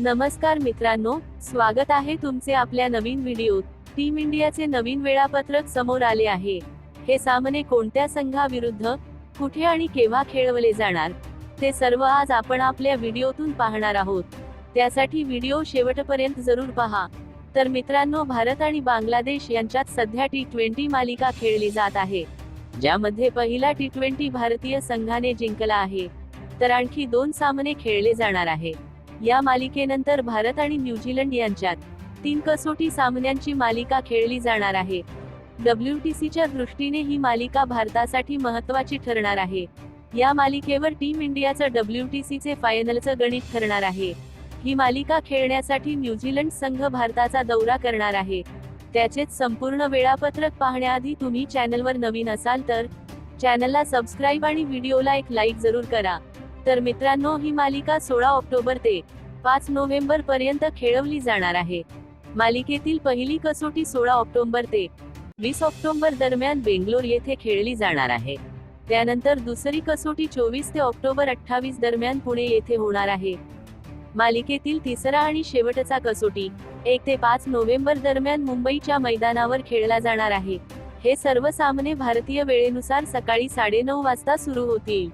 नमस्कार मित्रांनो स्वागत आहे तुमचे आपल्या नवीन व्हिडिओत. टीम इंडियाचे नवीन वेळापत्रक समोर आले आहे. हे सामने कोणत्या संघाविरुद्ध कुठे आणि केव्हा खेळवले जाणार ते सर्व आज आपण आपल्या व्हिडिओतून पाहणार आहोत. त्यासाठी व्हिडिओ शेवटपर्यंत जरूर पहा. तर मित्रांनो भारत आणि बांगलादेश यांच्यात सध्या टी ट्वेंटी मालिका खेळली जात आहे. ज्यामध्ये पहिला टी ट्वेंटी भारतीय संघाने जिंकला आहे. तर आणखी दोन सामने खेळले जाणार आहे. या मालिकेनंतर भारत आणि न्यूझीलंड यांच्यात तीन कसोटी सामन्यांची मालिका खेळली जाणार आहे. डब्ल्यूटीसीच्या दृष्टीने ही मालिका भारतासाठी महत्वाची ठरणार आहे. या मालिकेवर टीम इंडियाचं डब्ल्यूटीसीचे फायनलचं गणित ठरणार आहे. ही मालिका खेळण्यासाठी न्यूझीलंड संघ भारताचा दौरा करणार आहे. त्याचेच संपूर्ण वेळापत्रक पाहण्याआधी तुम्ही चॅनलवर नवीन असाल तर चॅनलला सबस्क्राईब आणि व्हिडिओला एक लाईक जरूर करा. तर मित्रांनो ही मालिका सोळा ऑक्टोबर ते पाच नोव्हेंबर पर्यंत खेळवली जाणार आहे. मालिकेतील पहिली कसोटी सोळा ऑक्टोबर ते वीस ऑक्टोबर दरम्यान बेंगलोर येथे खेळली जाणार आहे. त्यानंतर दुसरी कसोटी चोवीस ते ऑक्टोबर अठ्ठावीस दरम्यान पुणे येथे होणार आहे. मालिकेतील तिसरा आणि शेवटचा कसोटी एक ते पाच नोव्हेंबर दरम्यान मुंबईच्या मैदानावर खेळला जाणार आहे. हे सर्व सामने भारतीय वेळेनुसार सकाळी साडेनऊ वाजता सुरू होतील.